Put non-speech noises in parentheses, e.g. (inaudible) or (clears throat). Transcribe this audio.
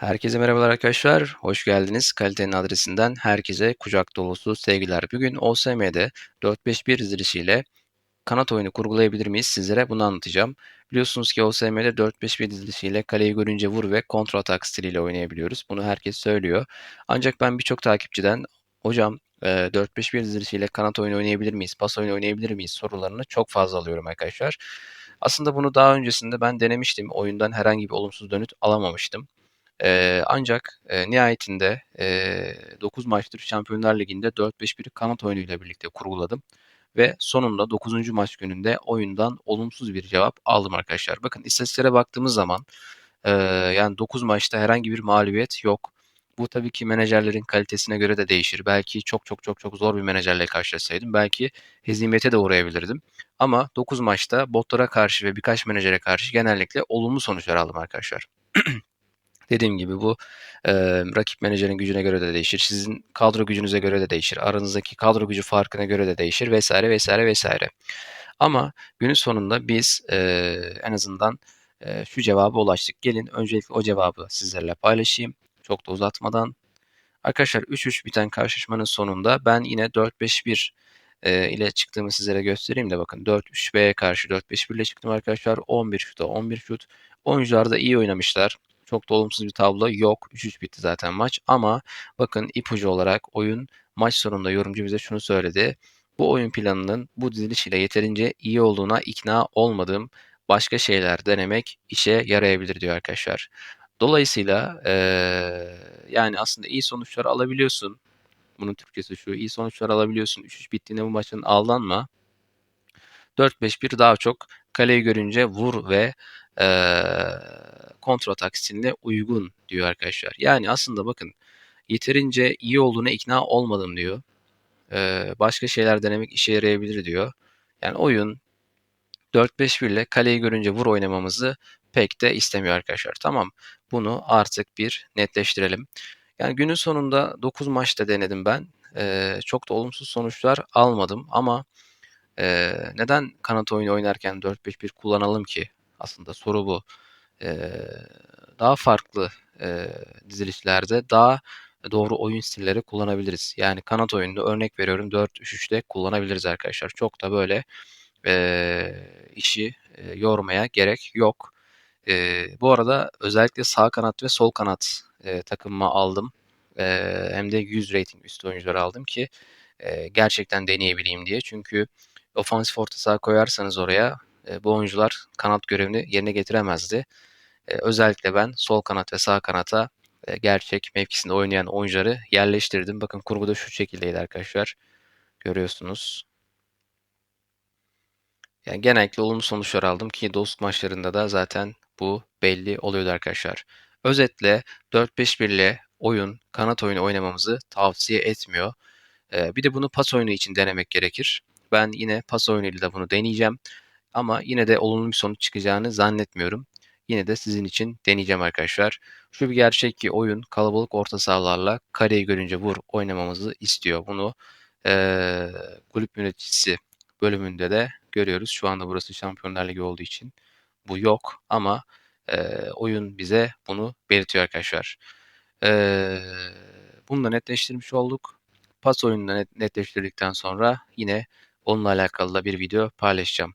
Herkese merhabalar arkadaşlar. Hoş geldiniz. Kalitenin adresinden herkese kucak dolusu sevgiler. Bugün OSM'de 4-5-1 dizilişiyle kanat oyunu kurgulayabilir miyiz? Sizlere bunu anlatacağım. Biliyorsunuz ki OSM'de 4-5-1 dizilişiyle kaleyi görünce vur ve kontrol atak stiliyle oynayabiliyoruz. Bunu herkes söylüyor. Ancak ben birçok takipçiden hocam 4-5-1 dizilişiyle kanat oyunu oynayabilir miyiz? Pas oyunu oynayabilir miyiz? sorularını çok fazla alıyorum arkadaşlar. Aslında bunu daha öncesinde ben denemiştim. Oyundan herhangi bir olumsuz dönüt alamamıştım. Eee, ancak, eee, nihayetinde, eee, 9 maçtır Şampiyonlar Ligi'nde 4-5-1'i kanat oyunuyla birlikte kurguladım ve sonunda 9. maç gününde oyundan olumsuz bir cevap aldım arkadaşlar. Bakın istatistiklere baktığımız zaman, eee, yani 9 maçta herhangi bir mağlubiyet yok. Bu tabii ki menajerlerin kalitesine göre de değişir. Belki çok çok çok çok zor bir menajerle karşılaşsaydım belki hezimete de uğrayabilirdim. Ama 9 maçta botlara karşı ve birkaç menajere karşı genellikle olumlu sonuçlar aldım arkadaşlar. (clears throat) Dediğim gibi bu e, rakip menajerin gücüne göre de değişir. Sizin kadro gücünüze göre de değişir. Aranızdaki kadro gücü farkına göre de değişir vesaire vesaire vesaire. Ama günün sonunda biz e, en azından e, şu cevaba ulaştık. Gelin öncelikle o cevabı sizlerle paylaşayım. Çok da uzatmadan. Arkadaşlar 3-3 biten karşılaşmanın sonunda ben yine 4-5-1 e, ile çıktığımı sizlere göstereyim de bakın 4-3B'ye karşı 4-5-1 ile çıktım arkadaşlar. 11 şuta 11 şut. Oyuncular da iyi oynamışlar. Çok da olumsuz bir tablo yok. 3-3 bitti zaten maç ama bakın ipucu olarak oyun maç sonunda yorumcu bize şunu söyledi. Bu oyun planının bu diziliş ile yeterince iyi olduğuna ikna olmadığım başka şeyler denemek işe yarayabilir diyor arkadaşlar. Dolayısıyla ee, yani aslında iyi sonuçlar alabiliyorsun. Bunun Türkçesi şu. iyi sonuçlar alabiliyorsun. 3-3 bittiğinde bu maçın aldanma. 4-5-1 daha çok kaleyi görünce vur ve kontratak stiline uygun diyor arkadaşlar. Yani aslında bakın yeterince iyi olduğuna ikna olmadım diyor. Başka şeyler denemek işe yarayabilir diyor. Yani oyun 4-5-1 ile kaleyi görünce vur oynamamızı pek de istemiyor arkadaşlar. Tamam bunu artık bir netleştirelim. Yani günün sonunda 9 maçta denedim ben. Ee, çok da olumsuz sonuçlar almadım ama e, neden kanat oyunu oynarken 4-5-1 kullanalım ki? Aslında soru bu daha farklı dizilişlerde daha doğru oyun stilleri kullanabiliriz. Yani kanat oyununda örnek veriyorum 4-3-3'te kullanabiliriz arkadaşlar. Çok da böyle işi yormaya gerek yok. bu arada özellikle sağ kanat ve sol kanat e, takımıma aldım. hem de 100 rating üstü oyuncular aldım ki gerçekten deneyebileyim diye. Çünkü ofansif orta saha koyarsanız oraya bu oyuncular kanat görevini yerine getiremezdi. E, özellikle ben sol kanat ve sağ kanata e, gerçek mevkisinde oynayan oyuncuları yerleştirdim. Bakın kurguda şu şekildeydi arkadaşlar. Görüyorsunuz. Yani genellikle olumlu sonuçlar aldım ki dost maçlarında da zaten bu belli oluyordu arkadaşlar. Özetle 4-5-1 ile oyun, kanat oyunu oynamamızı tavsiye etmiyor. Bir de bunu pas oyunu için denemek gerekir. Ben yine pas oyunuyla da bunu deneyeceğim. Ama yine de olumlu bir sonuç çıkacağını zannetmiyorum. Yine de sizin için deneyeceğim arkadaşlar. Şu bir gerçek ki oyun kalabalık orta sahalarla kareyi görünce vur oynamamızı istiyor. Bunu e, kulüp yöneticisi bölümünde de görüyoruz. Şu anda burası Şampiyonlar Ligi olduğu için bu yok ama e, oyun bize bunu belirtiyor arkadaşlar. E, bunu da netleştirmiş olduk. Pas oyununu net, netleştirdikten sonra yine onunla alakalı da bir video paylaşacağım.